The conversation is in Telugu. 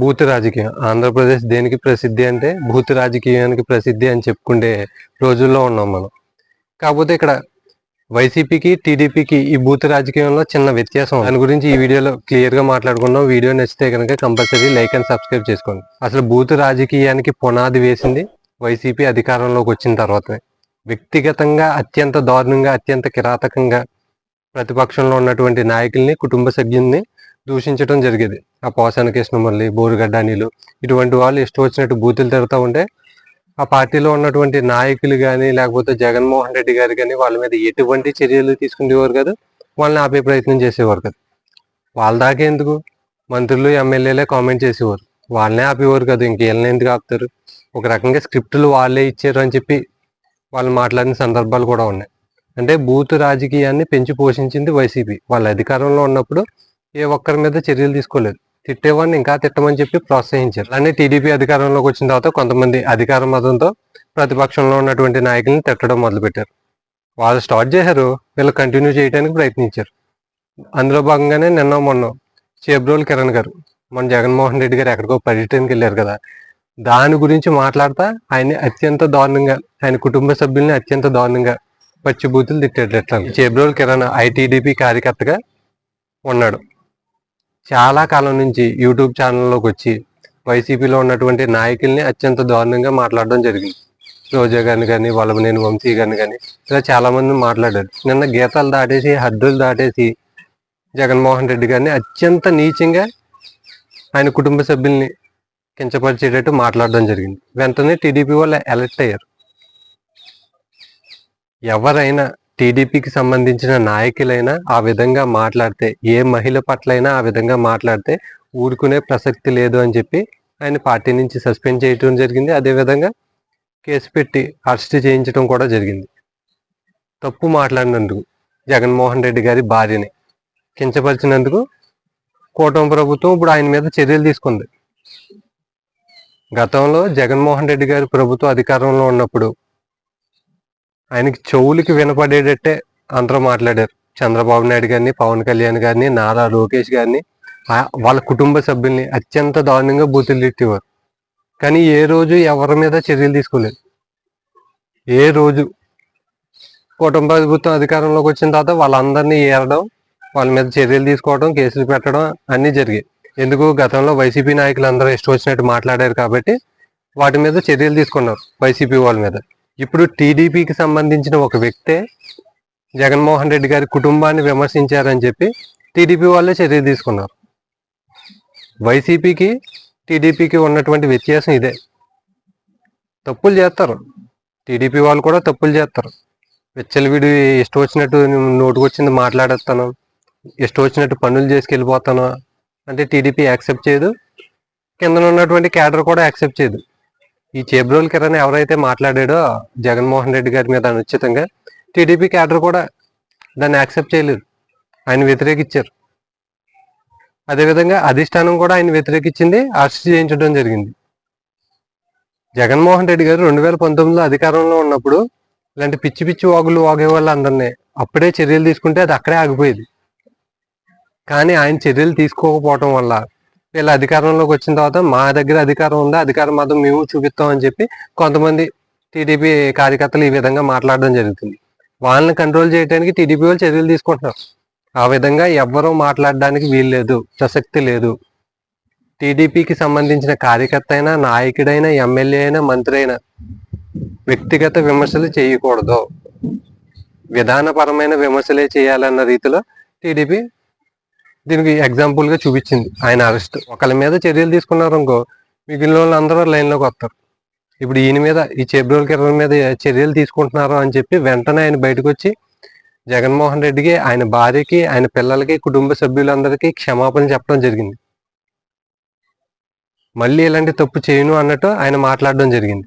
బూత్ రాజకీయం. ఆంధ్రప్రదేశ్ దేనికి ప్రసిద్ధి అంటే బూత్ రాజకీయానికి ప్రసిద్ధి అని చెప్పుకుంటే రోజుల్లో ఉన్నాం మనం. కాకపోతే ఇక్కడ వైసీపీకి టీడీపీకి ఈ బూత్ రాజకీయంలో చిన్న వ్యత్యాసం. దాని గురించి ఈ వీడియోలో క్లియర్గా మాట్లాడుకుందాం. మాట్లాడుకున్నాం వీడియో నచ్చితే కనుక కంపల్సరీ లైక్ అండ్ సబ్స్క్రైబ్ చేసుకోండి. అసలు బూత్ రాజకీయానికి పునాది వేసింది వైసీపీ అధికారంలోకి వచ్చిన తర్వాతనే. వ్యక్తిగతంగా అత్యంత దారుణంగా అత్యంత కిరాతకంగా ప్రతిపక్షంలో ఉన్నటువంటి నాయకుల్ని కుటుంబ సభ్యుల్ని దూషించడం జరిగేది. ఆ పోసాన కృష్ణమురళి బోరుగడ్డ అనిలు ఇటువంటి వాళ్ళు ఇష్టం వచ్చినట్టు బూతులు తిడతా ఉంటే ఆ పార్టీలో ఉన్నటువంటి నాయకులు కానీ లేకపోతే జగన్మోహన్ రెడ్డి గారు కానీ వాళ్ళ మీద ఎటువంటి చర్యలు తీసుకునేవారు కాదు. వాళ్ళని ఆపే ప్రయత్నం చేసేవారు కదా. వాళ్ళ దాకా ఎందుకు? మంత్రులు ఎమ్మెల్యేలే కామెంట్ చేసేవారు. వాళ్ళనే ఆపేవారు కదా. ఇంకేళ్ళని ఎందుకు ఆపుతారు? ఒక రకంగా స్క్రిప్టులు వాళ్ళే ఇచ్చారు అని చెప్పి వాళ్ళు మాట్లాడిన సందర్భాలు కూడా ఉన్నాయి. అంటే బూత్ రాజకీయాన్ని పెంచి పోషించింది వైసీపీ. వాళ్ళ అధికారంలో ఉన్నప్పుడు ఏ ఒక్కరి మీద చర్యలు తీసుకోలేదు. తిట్టేవాడిని ఇంకా తిట్టమని చెప్పి ప్రోత్సహించారు. అలానే టీడీపీ అధికారంలోకి వచ్చిన తర్వాత కొంతమంది అధికార మతంతో ప్రతిపక్షంలో ఉన్నటువంటి నాయకుల్ని తిట్టడం మొదలుపెట్టారు. వాళ్ళు స్టార్ట్ చేశారు. వీళ్ళు కంటిన్యూ చేయడానికి ప్రయత్నించారు. అందులో భాగంగానే నిన్న మొన్న చేబ్రోల్ కిరణ్ గారు మన జగన్మోహన్ రెడ్డి గారు ఎక్కడికో పర్యటనకి వెళ్ళారు కదా. దాని గురించి మాట్లాడతా ఆయన్ని అత్యంత దారుణంగా ఆయన కుటుంబ సభ్యుల్ని అత్యంత దారుణంగా పచ్చిబూతులు తిట్టాడు ఎట్లా చెబ్రోల్ కిరణ్ ఐటీడీపీ కార్యకర్తగా ఉన్నాడు. చాలా కాలం నుంచి యూట్యూబ్ ఛానల్లోకి వచ్చి వైసీపీలో ఉన్నటువంటి నాయకుల్ని అత్యంత దారుణంగా మాట్లాడడం జరిగింది. రోజా గారిని కానీ వల్లభనేని వంశీ గారిని కానీ ఇలా చాలా మంది మాట్లాడారు. నిన్న గీతాలు దాటేసి హద్దులు దాటేసి జగన్మోహన్ రెడ్డి గారిని అత్యంత నీచంగా ఆయన కుటుంబ సభ్యుల్ని కించపరిచేటట్టు మాట్లాడడం జరిగింది. వెంటనే టీడీపీ వాళ్ళు అలర్ట్ అయ్యారు. ఎవరైనా టీడీపీకి సంబంధించిన నాయకులైనా ఆ విధంగా మాట్లాడితే ఏ మహిళ పట్లైనా ఆ విధంగా మాట్లాడితే ఊరుకునే ప్రసక్తి లేదు అని చెప్పి ఆయన పార్టీ నుంచి సస్పెండ్ చేయటం జరిగింది. అదేవిధంగా కేసు పెట్టి అరెస్ట్ చేయించడం కూడా జరిగింది. తప్పు మాట్లాడినందుకు జగన్మోహన్ రెడ్డి గారి భార్యని కించపరిచినందుకు కూటమి ప్రభుత్వం ఇప్పుడు ఆయన మీద చర్యలు తీసుకుంది. గతంలో జగన్మోహన్ రెడ్డి గారి ప్రభుత్వం అధికారంలో ఉన్నప్పుడు ఆయనకి చెవులకి వినపడేటట్టే అందరూ మాట్లాడారు. చంద్రబాబు నాయుడు గారిని పవన్ కళ్యాణ్ గారిని నారా లోకేష్ గారిని వాళ్ళ కుటుంబ సభ్యుల్ని అత్యంత దారుణంగా బూతులు తిట్టేవారు. కానీ ఏ రోజు ఎవరి మీద చర్యలు తీసుకోలేదు. ఏ రోజు కుటుంబ ప్రభుత్వం అధికారంలోకి వచ్చిన తర్వాత వాళ్ళందరినీ ఏరడం వాళ్ళ మీద చర్యలు తీసుకోవడం కేసులు పెట్టడం అన్నీ జరిగాయి. ఎందుకు? గతంలో వైసీపీ నాయకులు అందరూ ఇష్టం వచ్చినట్టు మాట్లాడారు కాబట్టి వాటి మీద చర్యలు తీసుకున్నారు వైసీపీ వాళ్ళ మీద. ఇప్పుడు టీడీపీకి సంబంధించిన ఒక వ్యక్తే జగన్మోహన్ రెడ్డి గారి కుటుంబాన్ని విమర్శించారని చెప్పి టీడీపీ వాళ్ళే చర్య తీసుకున్నారు. వైసీపీకి టీడీపీకి ఉన్నటువంటి వ్యత్యాసం ఇదే. తప్పులు చేస్తారు. టీడీపీ వాళ్ళు కూడా తప్పులు చేస్తారు. విచ్చలవిడి ఇష్టం వచ్చినట్టు నోటుకొచ్చింది మాట్లాడేస్తాను. ఇష్టం వచ్చినట్టు పనులు చేసుకెళ్ళిపోతాను. అంటే టీడీపీ యాక్సెప్ట్ చేయదు. కింద ఉన్నటువంటి క్యాడర్ కూడా యాక్సెప్ట్ చేయదు. ఈ చేబ్రోల్ కిరణ్ ఎవరైతే మాట్లాడాడో జగన్మోహన్ రెడ్డి గారి మీద అనుచితంగా టీడీపీ క్యాడర్ కూడా దాన్ని యాక్సెప్ట్ చేయలేదు. ఆయన వ్యతిరేకించారు అదేవిధంగా అధిష్టానం కూడా ఆయన వ్యతిరేకించింది అరెస్ట్ చేయించడం జరిగింది. జగన్మోహన్ రెడ్డి గారు రెండు వేల పంతొమ్మిదిలో అధికారంలో ఉన్నప్పుడు ఇలాంటి పిచ్చి పిచ్చి వాగులు వాగే వాళ్ళందరినీ అప్పుడే చర్యలు తీసుకుంటే అది అక్కడే ఆగిపోయేది. కానీ ఆయన చర్యలు తీసుకోకపోవటం వల్ల వీళ్ళ అధికారంలోకి వచ్చిన తర్వాత మా దగ్గర అధికారం ఉందా? అధికారం మాత్రం మేము చూపిస్తాం అని చెప్పి కొంతమంది టీడీపీ కార్యకర్తలు ఈ విధంగా మాట్లాడడం జరుగుతుంది. వాళ్ళని కంట్రోల్ చేయడానికి టీడీపీ వాళ్ళు చర్యలు తీసుకుంటున్నారు. ఆ విధంగా ఎవ్వరూ మాట్లాడడానికి వీల్లేదు ప్రసక్తి లేదు. టీడీపీకి సంబంధించిన కార్యకర్త అయినా నాయకుడైనా ఎమ్మెల్యే అయినా మంత్రి అయినా వ్యక్తిగత విమర్శలు చేయకూడదు. విధానపరమైన విమర్శలే చేయాలన్న రీతిలో టీడీపీ దీనికి ఎగ్జాంపుల్గా చూపించింది. ఆయన అరెస్ట్ ఒకళ్ళ మీద చర్యలు తీసుకున్నారు అనుకో మిగిలిన వాళ్ళు అందరూ లైన్లోకి వస్తారు. ఇప్పుడు ఈయన మీద ఈ చెబ్రోల్ కిరణ్ మీద చర్యలు తీసుకుంటున్నారు అని చెప్పి వెంటనే ఆయన బయటకు వచ్చి జగన్మోహన్ రెడ్డికి ఆయన భార్యకి ఆయన పిల్లలకి కుటుంబ సభ్యులందరికీ క్షమాపణ చెప్పడం జరిగింది. మళ్ళీ ఇలాంటి తప్పు చేయను అన్నట్టు ఆయన మాట్లాడడం జరిగింది.